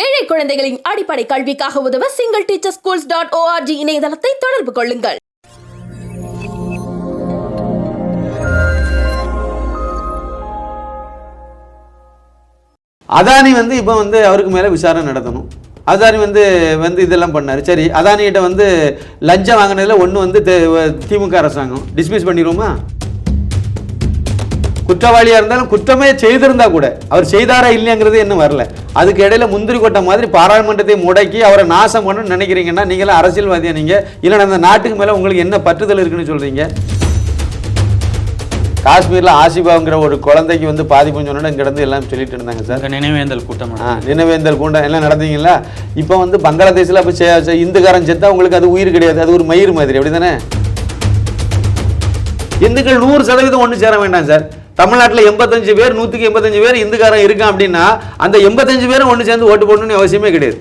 ஏழை குழந்தைகளின் அடிப்படை கல்விக்காக உதவ single teacher schools dot ORG இணையதளத்தை தொடர்பு கொள்ளுங்கள். அதானி வந்து இப்போ வந்து அவருக்கு மேலே விசாரணை நடத்தணும். அதானி வந்து வந்து இதெல்லாம் பண்ணார். சரி அதானிகிட்ட வந்து லஞ்சம் வாங்கினதில் ஒன்று வந்து திமுக அரசாங்கம். டிஸ்மிஸ் பண்ணிடுவோமா? குற்றவாளியாக இருந்தாலும் குற்றமே செய்திருந்தா கூட அவர் செய்தாரா இல்லையாங்கிறது இன்னும் வரல. அதுக்கு இடையில முந்திரி கொட்டை மாதிரி பாராளுமன்றத்தை முடக்கி அவரை நாசம் பண்ணணும்னு நினைக்கிறீங்கன்னா நீங்களாம் அரசியல்வாதியா நீங்க? இல்லைன்னா அந்த நாட்டுக்கு மேலே உங்களுக்கு என்ன பற்றுதல் இருக்குன்னு சொல்றீங்க? காஷ்மீரில் ஆசிபாங்கிற ஒரு குழந்தைக்கு வந்து பாதிப்புன்னு சொன்னா இங்க இருந்து எல்லாம் சொல்லிட்டு இருந்தாங்க சார். நினைவேந்தல் கூட்டம் ஆ, நினைவேந்தல் கூண்டம் எல்லாம் நடந்தீங்களா இப்போ வந்து பங்களாதேஷில் அப்போ இந்துக்காரன் செத்தா உங்களுக்கு அது உயிர் கிடையாது அது ஒரு மயிர் மாதிரி அப்படி தானே இந்துக்கள் நூறு சதவீதம் ஒன்று சேர வேண்டாம் சார். தமிழ்நாட்டில் எண்பத்தஞ்சு பேர் நூற்றுக்கு எண்பத்தஞ்சு பேர் இந்துக்காரன் இருக்கான் அப்படின்னா அந்த எண்பத்தஞ்சு பேரும் ஒன்று சேர்ந்து ஓட்டு போடணும்னு அவசியமே கிடையாது.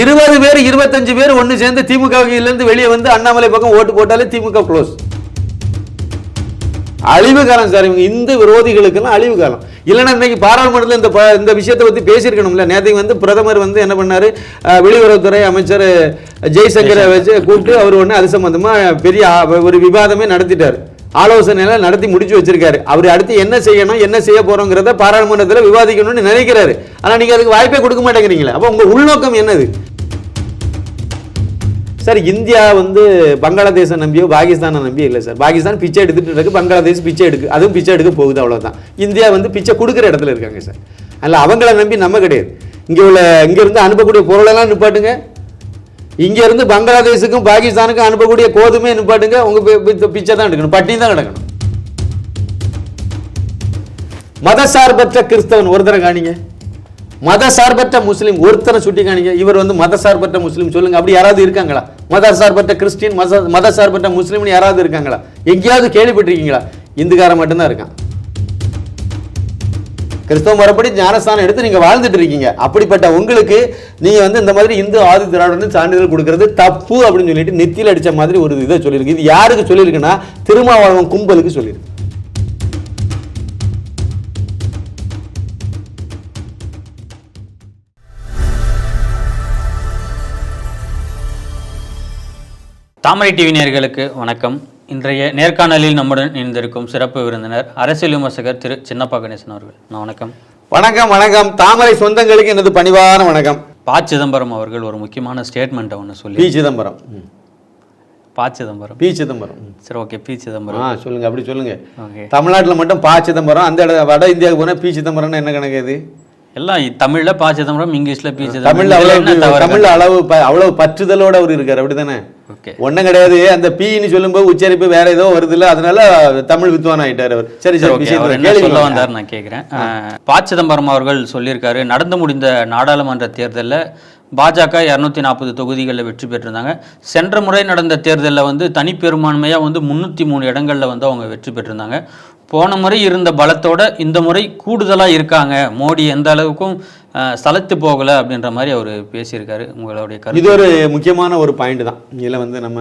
இருபது பேர் இருபத்தஞ்சு பேர் ஒன்று சேர்ந்து திமுகவிலேருந்து வெளியே வந்து அண்ணாமலை பக்கம் ஓட்டு போட்டாலே திமுக க்ளோஸ் அழிவு காலம் சார் இவங்க இந்து விரோதிகளுக்கெல்லாம் அழிவு காலம். இல்லைன்னா இன்னைக்கு பாராளுமன்றத்தில் இந்த இந்த விஷயத்தை பற்றி பேசியிருக்கணும்ல. நேற்றுக்கு வந்து பிரதமர் வந்து என்ன பண்ணாரு? வெளியுறவுத்துறை அமைச்சர் ஜெய்சங்கரை வச்சு கூப்பிட்டு அவர் ஒன்று அது சம்பந்தமா பெரிய ஒரு விவாதமே நடத்திட்டார். ஆலோசனையில நடத்தி முடிச்சு வச்சிருக்காரு. அவர் அடுத்து என்ன செய்யணும் என்ன செய்ய போறோங்கிறத பாராளுமன்றத்தில் விவாதிக்கணும்னு நினைக்கிறாரு. ஆனா நீங்க அதுக்கு வாய்ப்பே கொடுக்க மாட்டேங்கிறீங்களே. அப்போ உங்க உள்நோக்கம் என்னது? சார் இந்தியா வந்து பங்களாதேசை நம்பியோ பாகிஸ்தானை நம்பியோ இல்லை சார். பாகிஸ்தான் பிச்சை எடுத்துட்டு இருக்கு பங்களாதேஷ் பிச்சை எடுக்கு அதுவும் பிச்சை எடுக்க போகுது அவ்வளோதான் இந்தியா வந்து பிச்சை கொடுக்குற இடத்துல இருக்காங்க சார். அதில் அவங்கள நம்பி நம்ம கிடையாது. இங்கே உள்ள இங்கேருந்து அனுப்பக்கூடிய பொருளெல்லாம் நிப்பாட்டுங்க. இங்கேருந்து பங்களாதேஷுக்கும் பாகிஸ்தானுக்கும் அனுப்பக்கூடிய கோதுமே நிப்பாட்டுங்க உங்கள் பிச்சை தான் எடுக்கணும் பட்டி தான் கிடக்கணும். மதசார்பற்ற கிறிஸ்தவன் ஒருத்தரை காணிங்க. மதசார்பற்ற முஸ்லீம் ஒருத்தரை சுட்டி காணிங்க. இவர் வந்து மதசார்பற்ற முஸ்லீம் சொல்லுங்க அப்படி யாராவது இருக்காங்களா? மதசார்பற்ற கிறிஸ்டின் மத மதசார்பற்ற முஸ்லீம்னு யாராவது இருக்காங்களா? எங்கேயாவது கேள்விப்பட்டிருக்கீங்களா? இந்துக்காரன் மட்டும்தான் இருக்கான். கிறிஸ்தவ முறைப்படி ஞானஸ்தானம் எடுத்து நீங்க வாழ்ந்துட்டு இருக்கீங்க. அப்படிப்பட்ட உங்களுக்கு நீங்க வந்து இந்த மாதிரி இந்து ஆதி திராவிடன்னு சான்றிதழ் கொடுக்கறது தப்பு அப்படின்னு சொல்லிட்டு நெத்தியில் அடிச்ச மாதிரி ஒரு இதை சொல்லியிருக்கு. இது யாருக்கு சொல்லியிருக்குன்னா திருமாவளவன் கும்பலுக்கு சொல்லியிருக்கு. தாமரை டிவி நேர்களுக்கு வணக்கம். இன்றைய நேர்காணலில் நம்முடன் இணைந்திருக்கும் சிறப்பு விருந்தினர் அரசியல் விமர்சகர் திரு சின்னப்பா கணேசன் அவர்கள். நான் வணக்கம். வணக்கம் வணக்கம். தாமரை சொந்தங்களுக்கு எனது பணிவான வணக்கம். ப. சிதம்பரம் அவர்கள் ஒரு முக்கியமான ஸ்டேட்மெண்ட்டை ஒன்று சொல்லி பி. சிதம்பரம். ப. சிதம்பரம். பி. சிதம்பரம். சரி ஓகே. பி. சிதம்பரம். ஆ சொல்லுங்க. அப்படி சொல்லுங்க. தமிழ்நாட்டில் மட்டும் பா. சிதம்பரம் அந்த இட வட இந்தியாவுக்கு போனால் பி. சிதம்பரம்னு என்ன கணக்கு இது? எல்லாம் தமிழ்ல ப சிதம்பரம் இங்கிலீஷ்ல பி என்ன அவ்வளவு தமிழ்ல அளவு அவ்வளவு பற்றுதலோட அவர் இருக்காரு அப்படிதானே ஓகே. ஒண்ணும் கிடையாது. அந்த பீன்னு சொல்லும்போது உச்சரிப்பு வேற ஏதோ வருது இல்ல அதனால தமிழ் வித்வான் ஆயிட்டாரு அவர். சரி சரி சொல்ல. வந்தார் நான் கேட்குறேன் ப சிதம்பரம் அவர்கள் சொல்லியிருக்காரு நடந்து முடிந்த நாடாளுமன்ற தேர்தலில் பாஜக இரநூத்தி நாற்பது தொகுதிகளில் வெற்றி பெற்றிருந்தாங்க. சென்ற முறை நடந்த தேர்தலில் வந்து தனிப்பெரும்பான்மையாக வந்து முந்நூற்றி மூணு இடங்களில் வந்து அவங்க வெற்றி பெற்றிருந்தாங்க. போன முறை இருந்த பலத்தோட இந்த முறை கூடுதலாக இருக்காங்க. மோடி எந்த அளவுக்கும் சலத்து சலைத்து போகலை அப்படின்ற மாதிரி அவர் பேசியிருக்காரு. உங்களுடைய கருத்து. இது ஒரு முக்கியமான ஒரு பாயிண்ட் தான். இதில் வந்து நம்ம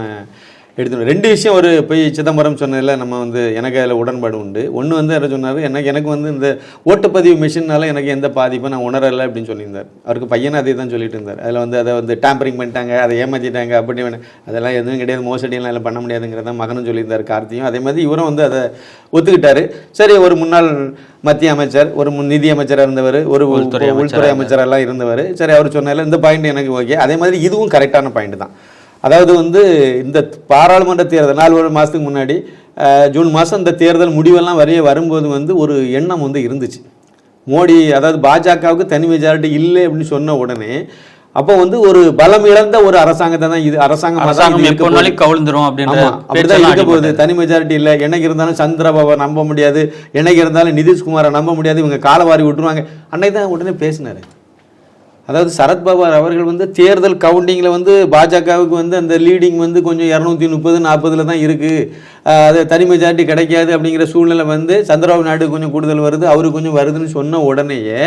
எடுத்துக்கணும். ரெண்டு விஷயம் ஒரு போய் சிதம்பரம் சொன்னதில் நம்ம வந்து எனக்கு அதில் உடன்பாடு உண்டு. ஒன்று வந்து என்ன சொன்னார் எனக்கு எனக்கு வந்து இந்த ஓட்டுப்பதிவு மிஷினால எனக்கு எந்த பாதிப்பும் நான் உணரலை அப்படின்னு சொல்லியிருந்தார். அவருக்கு பையனை அதே தான் சொல்லிட்டு இருந்தார். அதில் வந்து அதை வந்து டேம்பரிங் பண்ணிட்டாங்க அதை ஏமாற்றிட்டாங்க அப்படி வேணும் அதெல்லாம் எதுவும் கிடையாது மோசடியெல்லாம் எல்லாம் பண்ண முடியாதுங்கிறத மகனும் சொல்லியிருந்தார் கார்த்தியும். அதே மாதிரி இவரும் வந்து அதை ஒத்துக்கிட்டாரு. சரி ஒரு முன்னாள் மத்திய அமைச்சர் ஒரு முன் நிதி அமைச்சராக இருந்தவர் ஒரு உள்துறை உள்துறை அமைச்சரெல்லாம் இருந்தவர். சரி அவர் சொன்னால இந்த பாயிண்ட் எனக்கு ஓகே அதே மாதிரி இதுவும் கரெக்டான பாயிண்ட் தான். அதாவது வந்து இந்த பாராளுமன்ற தேர்தல் நாலு ஒரு மாதத்துக்கு முன்னாடி ஜூன் மாதம் இந்த தேர்தல் முடிவெல்லாம் வரைய வரும்போது வந்து ஒரு எண்ணம் வந்து இருந்துச்சு. மோடி அதாவது பாஜகவுக்கு தனி மெஜாரிட்டி இல்லை அப்படின்னு சொன்ன உடனே அப்போ வந்து ஒரு பலம் இழந்த ஒரு அரசாங்கத்தை தான் இது அரசாங்கம் அரசாங்கம் கவுழ்ந்துரும் அப்படிதான் இருக்க போகுது. தனி மெஜாரிட்டி இல்லை. என்னைக்கு இருந்தாலும் சந்திரபாபை நம்ப முடியாது. என்னைக்கு இருந்தாலும் நிதிஷ்குமாரை நம்ப முடியாது. இவங்க காலவாரி விட்டுருவாங்க. அன்னைக்கு தான் உடனே பேசினாரு. அதாவது சரத்பவார் அவர்கள் வந்து தேர்தல் கவுண்டிங்கில் வந்து பாஜகவுக்கு வந்து அந்த லீடிங் வந்து கொஞ்சம் இரநூத்தி முப்பது நாற்பதில் தான் இருக்குது அது தனி மெஜாரிட்டி கிடைக்காது அப்படிங்கிற சூழ்நிலை வந்து சந்திரபாபு நாயுடு கொஞ்சம் கூடுதல் வருது அவருக்கு கொஞ்சம் வருதுன்னு சொன்ன உடனேயே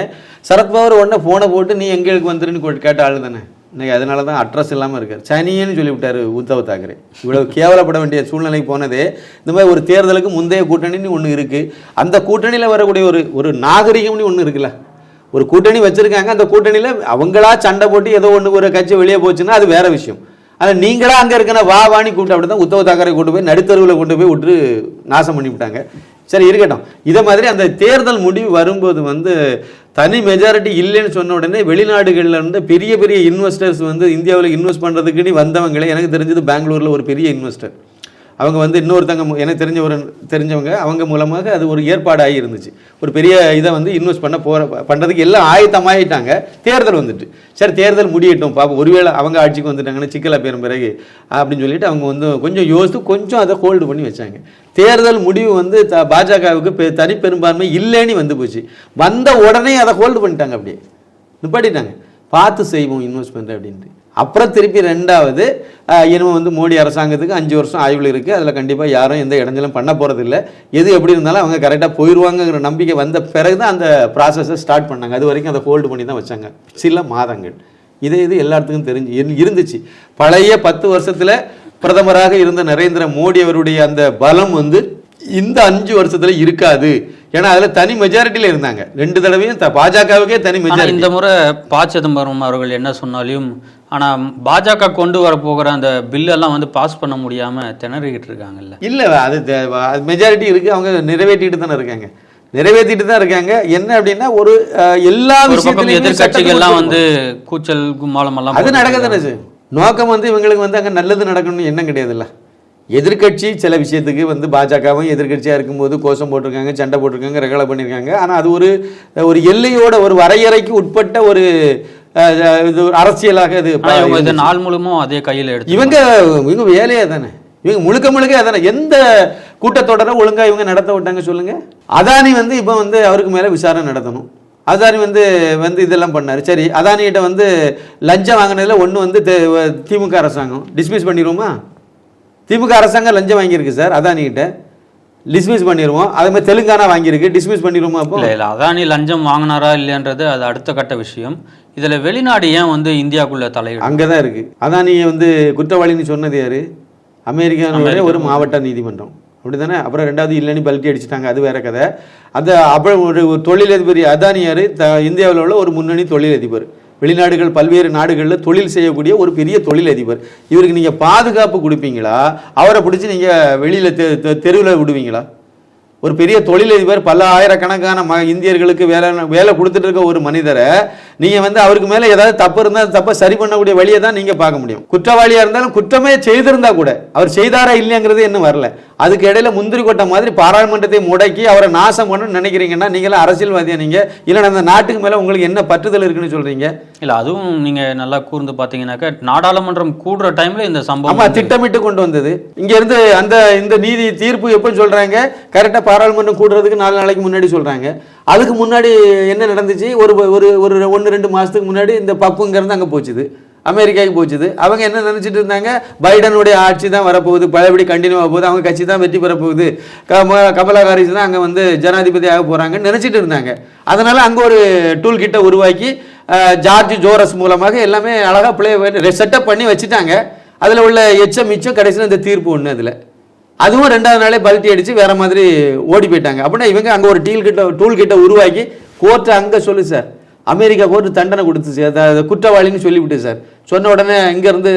சரத்பவார் உடனே ஃபோனை போட்டு நீ எங்களுக்கு வந்துருன்னு கேட்ட ஆள் தானே. இன்னைக்கு அதனால தான் அட்ரஸ் இல்லாமல் இருக்கார். சனியன்னு சொல்லிவிட்டார் உத்தவ் தாக்கரே. இவ்வளோ கேவலப்பட வேண்டிய சூழ்நிலைக்கு போனதே இந்த மாதிரி ஒரு தேர்தலுக்கு முந்தைய கூட்டணின்னு ஒன்று இருக்குது அந்த கூட்டணியில் வரக்கூடிய ஒரு ஒரு நாகரிகம்னு ஒன்று இருக்குல்ல. ஒரு கூட்டணி வச்சிருக்காங்க அந்த கூட்டணியில் அவங்களா சண்டை போட்டு ஏதோ ஒன்று ஒரு கட்சி வெளியே போச்சுன்னா அது வேற விஷயம். ஆனால் நீங்களா அங்கே இருக்கிற வா வாணி கூப்பிட்டு அப்படி தான் உத்தவ தாக்கரை கொண்டு போய் நடுத்தருவில் கொண்டு போய் விட்டு நாசம் பண்ணி விட்டாங்க சரி இருக்கட்டும். இதை மாதிரி அந்த தேர்தல் முடிவு வரும்போது வந்து தனி மெஜாரிட்டி இல்லைன்னு சொன்ன உடனே வெளிநாடுகளில் இருந்து பெரிய பெரிய இன்வெஸ்டர்ஸ் வந்து இந்தியாவில் இன்வெஸ்ட் பண்ணுறதுக்குன்னு வந்தவங்களே எனக்கு தெரிஞ்சது பெங்களூரில் ஒரு பெரிய இன்வெஸ்டர் அவங்க வந்து இன்னொருத்தங்க மு- எனக்கு தெரிஞ்ச ஒரு தெரிஞ்சவங்க அவங்க மூலமாக அது ஒரு ஏற்பாடாகி இருந்துச்சு. ஒரு பெரிய இதை வந்து இன்வெஸ்ட் பண்ண போகிற பண்ணுறதுக்கு எல்லாம் ஆயத்தமாயிட்டாங்க. தேர்தல் வந்துட்டு. சரி தேர்தல் முடியட்டும் பாப்போம். ஒருவேளை அவங்க ஆட்சிக்கு வந்துட்டாங்கன்னு சிக்கலா பேரும் பிறகு அப்படின்னு சொல்லிட்டு அவங்க வந்து கொஞ்சம் யோசித்து கொஞ்சம் அதை ஹோல்டு பண்ணி வச்சாங்க. தேர்தல் முடிவு வந்து த பாஜகவுக்கு பெ தனி பெரும்பான்மை இல்லைன்னு வந்து போச்சு. வந்த உடனே அதை ஹோல்டு பண்ணிட்டாங்க அப்படியே. நிப்பாட்டிட்டாங்க. பார்த்து செய்வோம் இன்வெஸ்ட்மெண்ட் அப்படின்ட்டு. அப்புறம் திருப்பி ரெண்டாவது இனிமேல் வந்து மோடி அரசாங்கத்துக்கு அஞ்சு வருஷம் ஆய்வில் இருக்குது அதில் கண்டிப்பாக யாரும் எந்த இடைஞ்சலும் பண்ண போகிறதில்ல எது எப்படி இருந்தாலும் அவங்க கரெக்டாக போயிடுவாங்கங்கிற நம்பிக்கை வந்த பிறகு தான் அந்த ப்ராசஸை ஸ்டார்ட் பண்ணாங்க. அது வரைக்கும் அதை ஹோல்டு பண்ணி தான் வச்சாங்க. சில மாதங்கள். இதே இது எல்லாத்துக்கும் தெரிஞ்சு இரு- இருந்துச்சு. பழைய பத்து வருஷத்தில் பிரதமராக இருந்த நரேந்திர மோடி அவருடைய அந்த பலம் வந்து இந்த அஞ்சு வருஷத்துல இருக்காது. ஏன்னா அதுல தனி மெஜாரிட்டியில இருந்தாங்க. ரெண்டு தடவையும் த- பாஜகவுக்கே தனி மெஜாரிட்டி இந்த முறை ப. சிதம்பரம் அவர்கள் என்ன சொன்னாலும் ஆனா பாஜக கொண்டு வர போகிற அந்த பில்லெல்லாம் வந்து பாஸ் பண்ண முடியாம திணறிக்கிட்டு இருக்காங்கல்ல. இல்ல அது மெஜாரிட்டி இருக்கு. அவங்க நிறைவேற்றிட்டு தானே இருக்காங்க. நிறைவேற்றிட்டு தான் இருக்காங்க. என்ன அப்படின்னா ஒரு எல்லா விஷயத்திலுமே எதிர்கட்சிகள்லாம் வந்து கூச்சல் கும்மாளம் எல்லாம் அது நடக்க தானே. நோக்கம் வந்து இவங்களுக்கு வந்து அங்க நல்லது நடக்கணும்னு எண்ணம் கிடையாதுல்ல. எதிர்க்கட்சி சில விஷயத்துக்கு வந்து பாஜகவும் எதிர்க்கட்சியாக இருக்கும்போது கோஷம் போட்டிருக்காங்க சண்டை போட்டிருக்காங்க ரகலை பண்ணியிருக்காங்க ஆனால் அது ஒரு ஒரு எல்லையோட ஒரு வரையறைக்கு உட்பட்ட ஒரு இது ஒரு அரசியலாக இது நாள் முழுமும் அதே கையில எடுத்து இவங்க இவங்க வேலையே தானே? இவங்க முழுக்க முழுக்க அதானே? எந்த கூட்டத்தொடரை ஒழுங்கா இவங்க நடத்த விட்டாங்க சொல்லுங்க? அதானி வந்து இப்போ வந்து அவருக்கு மேல விசாரணை நடத்தணும். அதானி வந்து வந்து இதெல்லாம் பண்ணாரு. சரி அதானிகிட்ட வந்து லஞ்சம் வாங்கினதுல ஒன்று வந்து திமுக அரசாங்கம். டிஸ்மிஸ் பண்ணிடுவோமா? திமுக அரசாங்கம் லஞ்சம் வாங்கியிருக்கு சார் அதானிகிட்ட டிஸ்மிஸ் பண்ணிடுவோம் அதே மாதிரி தெலுங்கானா வாங்கியிருக்கு. டிஸ்மிஸ் பண்ணிடுவோமா அப்போ? இல்ல இல்ல அதானி லஞ்சம் வாங்கினாரா இல்லைன்றது அது அடுத்த கட்ட விஷயம். இதுல வெளிநாடு ஏன் வந்து இந்தியாக்குள்ள தலையிடும் அங்கே தான் இருக்குது அதானியை வந்து குற்றவாளின்னு சொன்னது யாரு? அமெரிக்கானுடைய ஒரு மாவட்ட நீதிமன்றம். அப்படிதானே அப்புறம் ரெண்டாவது இல்லைன்னு பல்ட்டி அடிச்சிட்டாங்க. அது வேற கதை. அது அப்புறம் ஒரு ஒரு தொழிலதிபர் அதானி யாரு? த இந்தியாவில் உள்ள ஒரு முன்னணி தொழிலதிபர். வெளிநாடுகள் பல்வேறு நாடுகளில் தொழில் செய்யக்கூடிய ஒரு பெரிய தொழிலதிபர். இவருக்கு நீங்கள் பாதுகாப்பு கொடுப்பீங்களா? அவரை பிடிச்சி நீங்கள் வெளியில் தெ தெருவில் விடுவீங்களா? ஒரு பெரிய தொழிலதிபர் பல ஆயிரக்கணக்கான ம இந்தியர்களுக்கு வேலை வேலை கொடுத்துட்டு இருக்க ஒரு மனிதரை நீங்க வந்து அவருக்கு மேல ஏதாவது தப்பு இருந்தால் தப்பை சரி பண்ணக்கூடிய வழியை தான் நீங்க பார்க்க முடியும். குற்றவாளியா இருந்தாலும் குற்றமே செய்திருந்தா கூட அவர் செய்தாரா இல்லையாங்கிறது இன்னும் வரல. அதுக்கு இடையில முந்திரி கொட்டை மாதிரி பாராளுமன்றத்தை முடக்கி அவரை நாசம் பண்ணணும்னு நினைக்கிறீங்கன்னா நீங்களாம் அரசியல்வாதியா நீங்க? இல்லைன்னா அந்த நாட்டுக்கு மேல உங்களுக்கு என்ன பற்றுதல் இருக்குன்னு சொல்றீங்க? இல்ல அதுவும் நீங்க நல்லா கூர்ந்து பாத்தீங்கன்னாக்க நாடாளுமன்றம் கூடுற டைம்ல இந்த சம்பவம் திட்டமிட்டு கொண்டு வந்தது. இங்க இருந்து அந்த இந்த நீதி தீர்ப்பு எப்போ சொல்றாங்க? கரெக்டா பாராளுமன்றம் கூடுறதுக்கு நாலு நாளைக்கு முன்னாடி சொல்கிறாங்க அதுக்கு முன்னாடி என்ன நடந்துச்சு? ஒரு ஒரு ஒரு ஒன்று ரெண்டு மாதத்துக்கு முன்னாடி இந்த பப்புங்கிறது அங்கே போச்சுது. அமெரிக்காவுக்கு போச்சுது. அவங்க என்ன நினச்சிட்டு இருந்தாங்க? பைடனுடைய ஆட்சி தான் வரப்போகுது. பழையபடி கண்டினியூ ஆக போகுது. அவங்க கட்சி தான் வெற்றி பெறப்போகுது. கம கமலா ஹாரிஸ் தான் அங்கே வந்து ஜனாதிபதி ஆக போகிறாங்கன்னு நினச்சிட்டு இருந்தாங்க. அதனால் அங்கே ஒரு டூல் கிட்ட உருவாக்கி ஜார்ஜ் ஜோரஸ் மூலமாக எல்லாமே அழகாக பிளே செட்டப் பண்ணி வச்சுட்டாங்க. அதில் உள்ள எச்சம் மிச்சம் கடைசியில் இந்த தீர்ப்பு ஒன்று அதில். அதுவும் ரெண்டாவது நாளே பல்ட்டி அடிச்சு வேற மாதிரி ஓடி போயிட்டாங்க. அப்படின்னா இவங்க அங்கே ஒரு டீல் கிட்ட டூல் கிட்ட உருவாக்கி கோர்ட்டு அங்கே சொல்லு சார் அமெரிக்கா கோர்ட்டு தண்டனை கொடுத்துச்சு அதாவது குற்றவாளின்னு சொல்லிவிட்டு சார் சொன்ன உடனே இங்கேருந்து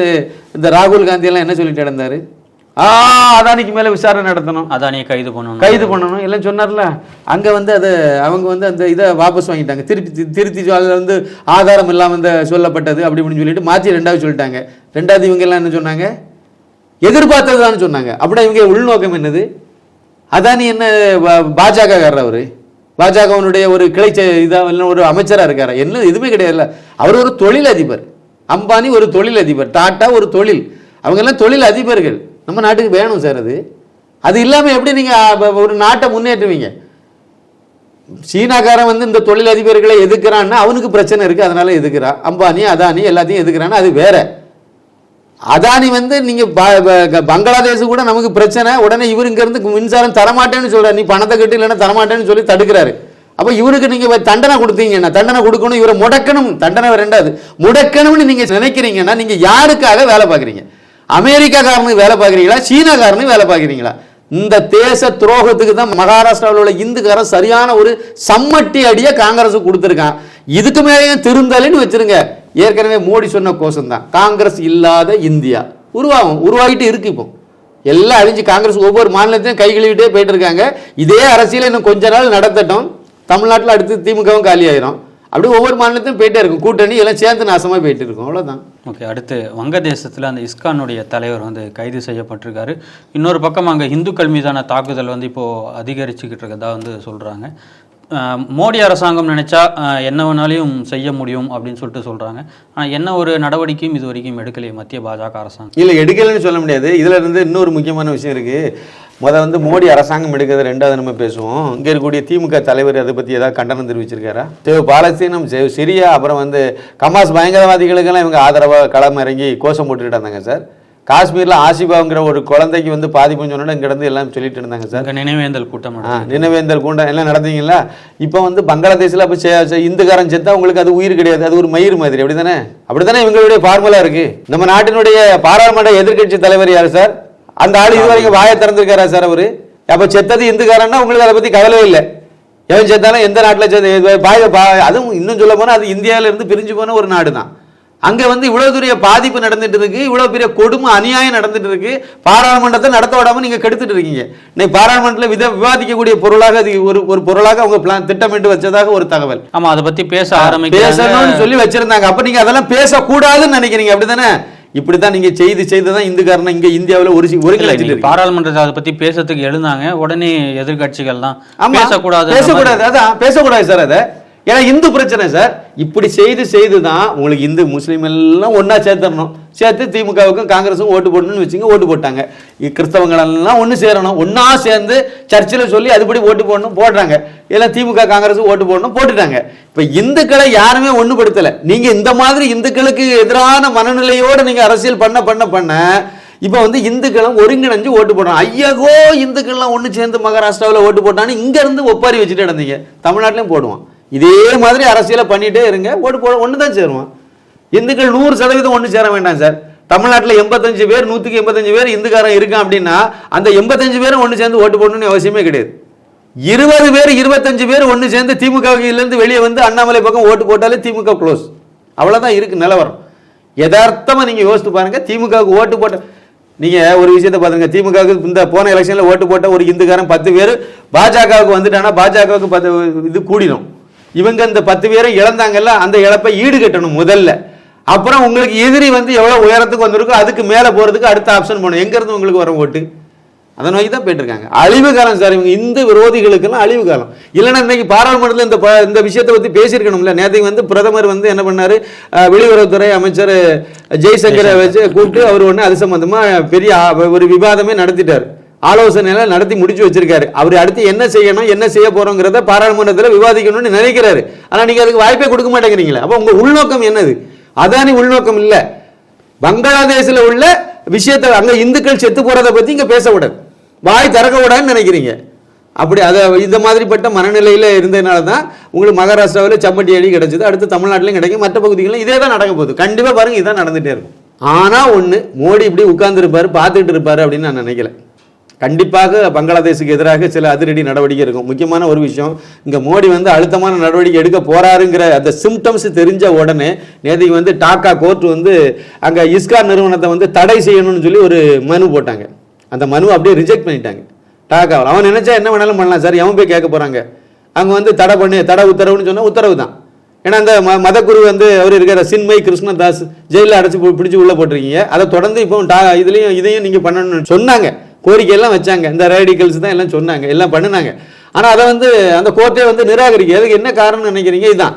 இந்த ராகுல் காந்தி எல்லாம் என்ன சொல்லிட்டு நடந்தாரு? ஆ அதானிக்கு மேலே விசாரணை நடத்தணும். அதானியை கைது பண்ணணும் கைது பண்ணணும். எல்லாம் சொன்னார்ல. அங்கே வந்து அதை அவங்க வந்து அந்த இதை வாபஸ் வாங்கிட்டாங்க. திருப்பி திருத்தி அதில் வந்து ஆதாரம் இல்லாமல் இந்த சொல்லப்பட்டது அப்படி இப்படின்னு சொல்லிட்டு மாற்றி ரெண்டாவது சொல்லிட்டாங்க. ரெண்டாவது இவங்க எல்லாம் என்ன சொன்னாங்க? எதிர்பார்த்ததுதான்னு சொன்னாங்க. அப்படின்னா இவங்க உள்நோக்கம் என்னது? அதானி என்ன பாஜக காரர் அவரு? பாஜகவனுடைய ஒரு கிளை இதாக ஒரு அமைச்சராக இருக்கார்? என்ன எதுவுமே கிடையாதுல்ல. அவர் ஒரு தொழில் அதிபர் அம்பானி ஒரு தொழில் அதிபர் டாட்டா ஒரு தொழில். அவங்க எல்லாம் தொழில் அதிபர்கள் நம்ம நாட்டுக்கு வேணும் சார் அது. அது இல்லாமல் எப்படி நீங்க ஒரு நாட்டை முன்னேற்றுவீங்க? சீனாக்காரன் வந்து இந்த தொழில் அதிபர்களை எதுக்குறான்னா அவனுக்கு பிரச்சனை இருக்கு அதனால எதுக்குறான் அம்பானி அதானி எல்லாத்தையும் எதுக்குறான்னா அது வேற. அதானி வந்து நீங்க ப- பங்களாதேஷ் கூட நமக்கு பிரச்சனை. உடனே இவர் இங்க இருந்து மின்சாரம் தரமாட்டேன்னு சொல்றாரு. நீ பணத்தை கட்டு இல்லைன்னா தரமாட்டேன்னு சொல்லி தடுக்கிறாரு. அப்ப இவருக்கு நீங்க தண்டனை கொடுத்தீங்கன்னா தண்டனை கொடுக்கணும் இவரை முடக்கணும். தண்டனை ரெண்டாவது. முடக்கணும்னு நீங்க நினைக்கிறீங்கன்னா நீங்க யாருக்காக வேலை பார்க்குறீங்க? அமெரிக்காக்காரனுக்கு வேலை பார்க்குறீங்களா? சீனாக்காரனுக்கு வேலை பார்க்குறீங்களா? இந்த தேச துரோகத்துக்கு தான் மகாராஷ்டிராவில் உள்ள இந்துக்காரன் சரியான ஒரு சம்மட்டி அடியை காங்கிரஸ் கொடுத்துருக்கான். இதுக்கு மேலேயும் திருந்தலைன்னு வச்சிருங்க. ஏற்கனவே மோடி சொன்ன கோஷம் தான் காங்கிரஸ் இல்லாத இந்தியா. உருவாகும். உருவாகிட்டு இருக்கு இப்போ. எல்லாம் அழிஞ்சு காங்கிரஸ் ஒவ்வொரு மாநிலத்தையும் கை கழுவிட்டே போயிட்டு இருக்காங்க இதே அரசியல் இன்னும் கொஞ்ச நாள் நடத்தட்டும். தமிழ்நாட்டில் அடுத்து திமுகவும் காலியாயிரும் அப்படி ஒவ்வொரு மாநிலத்தையும் போயிட்டே இருக்கும். கூட்டணி எல்லாம் சேர்ந்து நாசமாக போயிட்டு இருக்கும். அவ்வளோதான் ஓகே அடுத்து வங்கதேசத்தில் அந்த இஸ்கானுடைய தலைவர் வந்து கைது செய்யப்பட்டிருக்காரு. இன்னொரு பக்கம் அங்கே இந்துக்கள் மீதான தாக்குதல் வந்து இப்போது அதிகரிச்சுக்கிட்டு இருக்கதா வந்து சொல்கிறாங்க மோடி அரசாங்கம் நினைச்சா என்ன வேணாலையும் செய்ய முடியும் அப்படின்னு சொல்லிட்டு சொல்கிறாங்க ஆனால் என்ன ஒரு நடவடிக்கையும் இது வரைக்கும் எடுக்கலையே மத்திய பாஜக அரசாங்கம். இல்லை எடுக்கலைன்னு சொல்ல முடியாது. இதுல இருந்து இன்னொரு முக்கியமான விஷயம் இருக்கு. முதல் வந்து மோடி அரசாங்கம் எடுக்கிறது ரெண்டாவது நம்ம பேசுவோம். இங்கே இருக்கக்கூடிய திமுக தலைவர் அதை பற்றி ஏதாவது கண்டனம் தெரிவிச்சிருக்காரா? தேவ பாலஸ்தீனம் செ- சிரியா அப்புறம் வந்து கமாஸ் பயங்கரவாதிகளுக்கெல்லாம் இவங்க ஆதரவாக களம் இறங்கி கோஷம் போட்டுக்கிட்டு இருந்தாங்க சார். காஷ்மீரில் ஆசிபாங்கிற ஒரு குழந்தைக்கு வந்து பாதிப்புன்னு சொன்னோட இங்க இருந்து எல்லாம் சொல்லிட்டு இருந்தாங்க சார். நினைவேந்தல் கூட்டம் ஆ. நினைவேந்தல் கூண்டம் எல்லாம் நடந்தீங்களா இப்போ வந்து பங்களாதேஷில் அப்போ இந்துக்காரன் செத்தா உங்களுக்கு அது உயிர் கிடையாது. அது ஒரு மயிர் மாதிரி. அப்படி தானே அப்படி தானே இவங்களுடைய ஃபார்முலா இருக்கு. நம்ம நாட்டினுடைய பாராளுமன்ற எதிர்க்கட்சி தலைவர் யார் சார்? அந்த ஆள் இது வரைக்கும் வாயை திறந்திருக்காரா சார் அவரு? அப்போ செத்தது இந்துக்காரன்னா உங்களுக்கு அதை பற்றி கவலையே இல்லை. எவன் செத்தாலும் எந்த நாட்டில் செத்து அதுவும் இன்னும் சொல்ல போனால் அது இந்தியாவில இருந்து பிரிஞ்சு போன ஒரு நாடு தான் அங்க வந்து இவ்வளவு பெரிய பாதிப்பு நடந்துட்டு இருக்கு இவ்வளவு பெரிய கொடுமை அநியாயம் நடந்துட்டு இருக்கு. பாராளுமன்றத்தை நடத்த விடாம நீங்க கெடுத்துட்டு இருக்கீங்க. இன்னைக்கு பாராளுமன்றத்தில் வித விவாதிக்கக்கூடிய பொருளாக அது ஒரு ஒரு பொருளாக அவங்க பிளான் திட்டமிட்டு வச்சதாக ஒரு தகவல். ஆமா அதை பத்தி பேச ஆரம்பிக்கிறாங்க. பேசணும்னு சொல்லி வச்சிருந்தாங்க. அப்ப நீங்க அதெல்லாம் பேசக்கூடாதுன்னு நினைக்கிறீங்க. அப்படிதானே இப்படித்தான் நீங்க செய்து செய்து தான் இந்துக்காரனை இங்க இந்தியாவுல ஒரு இருக்கீங்க. பாராளுமன்றத்தை அதை பத்தி பேசுறதுக்கு எழுந்தாங்க. உடனே எதிர்கட்சிகள் தான் பேசக்கூடாது பேசக்கூடாது அதான் பேசக்கூடாது சார் அதை. ஏன்னா இந்து பிரச்சனை சார். இப்படி செய்து செய்து தான் உங்களுக்கு இந்து முஸ்லீம் எல்லாம் ஒன்றா சேர்த்துடணும் சேர்த்து திமுகவுக்கும் காங்கிரஸும் ஓட்டு போடணும்னு வச்சுங்க ஓட்டு போட்டாங்க. இ- கிறிஸ்தவங்கள் எல்லாம் ஒன்று சேரணும். ஒன்றா சேர்ந்து சர்ச்சில் சொல்லி அதுபடி ஓட்டு போடணும் போடுறாங்க. எல்லாம் திமுக காங்கிரஸும் ஓட்டு போடணும் போட்டுட்டாங்க. இப்போ இந்துக்களை யாருமே ஒன்றுபடுத்தலை நீங்கள் இந்த மாதிரி இந்துக்களுக்கு எதிரான மனநிலையோடு நீங்கள் அரசியல் பண்ண பண்ண பண்ண இப்போ வந்து இந்துக்களும் ஒருங்கிணைஞ்சு ஓட்டு போடுறாங்க. ஐயகோ இந்துக்கள்லாம் ஒன்று சேர்ந்து மகாராஷ்டிராவில் ஓட்டு போட்டான்னு இங்கேருந்து ஒப்பாரி வச்சுட்டு இருந்தீங்க தமிழ்நாட்டிலையும் போடுவான். இதே மாதிரி அரசியலை பண்ணிகிட்டே இருங்க. ஓட்டு போட ஒன்று தான் சேருவோம் இந்துக்கள் நூறு சதவீதம் ஒன்று சேர வேண்டாம் சார். தமிழ்நாட்டில் எண்பத்தஞ்சு பேர் நூற்றுக்கு எண்பத்தஞ்சு பேர் இந்துக்காரன் இருக்கான் அப்படின்னா அந்த எண்பத்தஞ்சு பேரும் ஒன்று சேர்ந்து ஓட்டு போடணும்னு அவசியமே கிடையாது. இருபது பேர் இருபத்தஞ்சு பேர் ஒன்று சேர்ந்து திமுகவிலிருந்து வெளியே வந்து அண்ணாமலை பக்கம் ஓட்டு போட்டாலே திமுக க்ளோஸ் அவ்வளோதான் இருக்கு நிலவரம். எதார்த்தமாக நீங்கள் யோசித்து பாருங்கள் திமுகவுக்கு ஓட்டு போட்ட நீங்கள் ஒரு விஷயத்தை பார்த்துங்க திமுகவுக்கு இந்த போன எலெக்ஷனில் ஓட்டு போட்ட ஒரு இந்துக்காரன் பத்து பேர் பாஜகவுக்கு வந்துட்டானா பாஜகவுக்கு பத்து இது கூடிடும் இவங்க இந்த பத்து பேரை இழந்தாங்கல்ல அந்த இழப்பை ஈடு கட்டணும் முதல்ல. அப்புறம் உங்களுக்கு எதிரி வந்து எவ்வளவு உயரத்துக்கு வந்திருக்கோ அதுக்கு மேல போறதுக்கு அடுத்த ஆப்ஷன் போகணும் எங்க இருந்து உங்களுக்கு வரும் ஓட்டு? அதை நோக்கி தான் போயிட்டு இருக்காங்க அழிவு காலம் சார் இவங்க இந்த விரோதிகளுக்கெல்லாம் அழிவு காலம். இல்லைன்னா இன்னைக்கு பாராளுமன்றத்தில் இந்த ப- இந்த விஷயத்தை பத்தி பேசியிருக்கணும்ல. நேற்றுக்கு வந்து பிரதமர் வந்து என்ன பண்ணாரு? வெளியுறவுத்துறை அமைச்சர் ஜெய்சங்கரை வச்சு கூப்பிட்டு அவர் ஒன்று அது சம்பந்தமா பெரிய ஒரு விவாதமே நடத்திட்டார். ஆலோசனையெல்லாம் நடத்தி முடிச்சு வச்சிருக்காரு. அவர் அடுத்து என்ன செய்யணும் என்ன செய்ய போறோங்கிறத பாராளுமன்றத்தில் விவாதிக்கணும்னு நினைக்கிறாரு. ஆனா நீங்க அதுக்கு வாய்ப்பே கொடுக்க மாட்டேங்கிறீங்களா. அப்போ உங்க உள்நோக்கம் என்னது? அதானி உள்நோக்கம் இல்லை. பங்களாதேஷில் உள்ள விஷயத்தை அங்க இந்துக்கள் செத்து போறதை பத்தி இங்க பேசக்கூடாது வாய் திறக்க கூடாதுன்னு நினைக்கிறீங்க. அப்படி அதை இந்த மாதிரிப்பட்ட மனநிலையில இருந்ததுனால தான் உங்களுக்கு மகாராஷ்டிராவில் சம்மட்டி அடி கிடைச்சது அடுத்து தமிழ்நாட்டிலையும் கிடைக்கும் மற்ற பகுதிகளிலும் இதே தான் நடக்க போகுது. கண்டிப்பாக பாருங்க இதான் நடந்துட்டே இருக்கும். ஆனால் ஒன்று மோடி இப்படி உட்கார்ந்துருப்பாரு பார்த்துட்டு இருப்பாரு அப்படின்னு நான் நினைக்கல. கண்டிப்பாக பங்களாதேஷுக்கு எதிராக சில அதிரடி நடவடிக்கை இருக்கும். முக்கியமான ஒரு விஷயம் இங்கே மோடி வந்து அழுத்தமான நடவடிக்கை எடுக்க போறாருங்கிற அந்த சிம்டம்ஸ் தெரிஞ்ச உடனே நேற்றுக்கு வந்து டாக்கா கோர்ட் வந்து அங்கே இஸ்கார் நிறுவனத்தை வந்து தடை செய்யணும்னு சொல்லி ஒரு மனு போட்டாங்க. அந்த மனு அப்படியே ரிஜெக்ட் பண்ணிட்டாங்க. டாக்காவில். அவன் நினச்சா என்ன வேணாலும் பண்ணலாம் சார் எவன் போய் கேட்க போகிறாங்க அவங்க வந்து தடை பண்ணி தடை உத்தரவுன்னு சொன்னால் உத்தரவு தான். ஏன்னா அந்த ம மதக்குரு வந்து அவர் இருக்கிற சின்மை கிருஷ்ணதாஸ் ஜெயிலில் அடைச்சி பிடிச்சி உள்ளே போட்டிருக்கீங்க. அதை தொடர்ந்து இப்போ டா இதுலேயும் இதையும் நீங்கள் பண்ணணும்னு சொன்னாங்க. கோரிக்கையெல்லாம் வச்சாங்க. இந்த ரேடிக்கல்ஸ் தான் எல்லாம் சொன்னாங்க எல்லாம் பண்ணினாங்க. ஆனால் அதை வந்து அந்த கோர்ட்டே வந்து நிராகரிக்க அதுக்கு என்ன காரணம்னு நினைக்கிறீங்க? இதுதான்.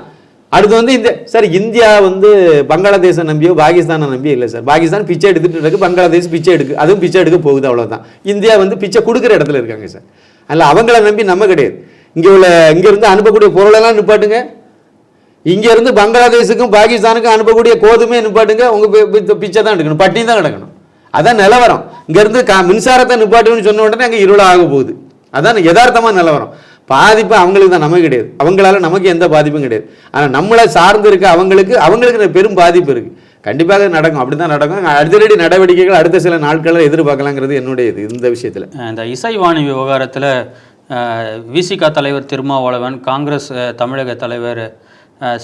அடுத்து வந்து இந்த சார் இந்தியா வந்து பங்களாதேஷை நம்பியோ பாகிஸ்தானை நம்பியோ இல்லை சார். பாகிஸ்தான் பிச்சை எடுத்துகிட்டு இருக்கு பங்களாதேஷ் பிச்சை எடுக்கு அதுவும் பிச்சை எடுக்க போகுது அவ்வளோதான் இந்தியா வந்து பிச்சை கொடுக்குற இடத்துல இருக்காங்க சார். அதில் அவங்கள நம்பி நம்ம கிடையாது. இங்கே உள்ள இங்கேருந்து அனுப்பக்கூடிய பொருளெல்லாம் நிப்பாட்டுங்க. இங்கேருந்து பங்களாதேஷுக்கும் பாகிஸ்தானுக்கும் அனுப்பக்கூடிய கோதுமை நிப்பாட்டுங்க. உங்கள் பிச்சை தான் எடுக்கணும். பட்டினி தான் கிடக்கணும். அதான் நிலவரம். இங்கேருந்து கா- மின்சாரத்தை நிப்பாட்டுன்னு சொன்ன உடனே அங்கே இருளாக ஆக போகுது. அதான் யதார்த்தமாக நிலவரம். பாதிப்பு அவங்களுக்கு தான் நமக்கு கிடையாது. அவங்களால நமக்கு எந்த பாதிப்பும் கிடையாது. ஆனால் நம்மளை சார்ந்து இருக்க அவங்களுக்கு அவங்களுக்கு பெரும் பாதிப்பு இருக்குது கண்டிப்பாக நடக்கும். அப்படிதான் நடக்கும். அதிரடி நடவடிக்கைகள் அடுத்த சில நாட்களில் எதிர்பார்க்கலாங்கிறது என்னுடைய இது இந்த விஷயத்தில். இந்த இசைவாணி விவகாரத்தில் விசிகா தலைவர் திருமாவளவன் காங்கிரஸ் தமிழக தலைவர்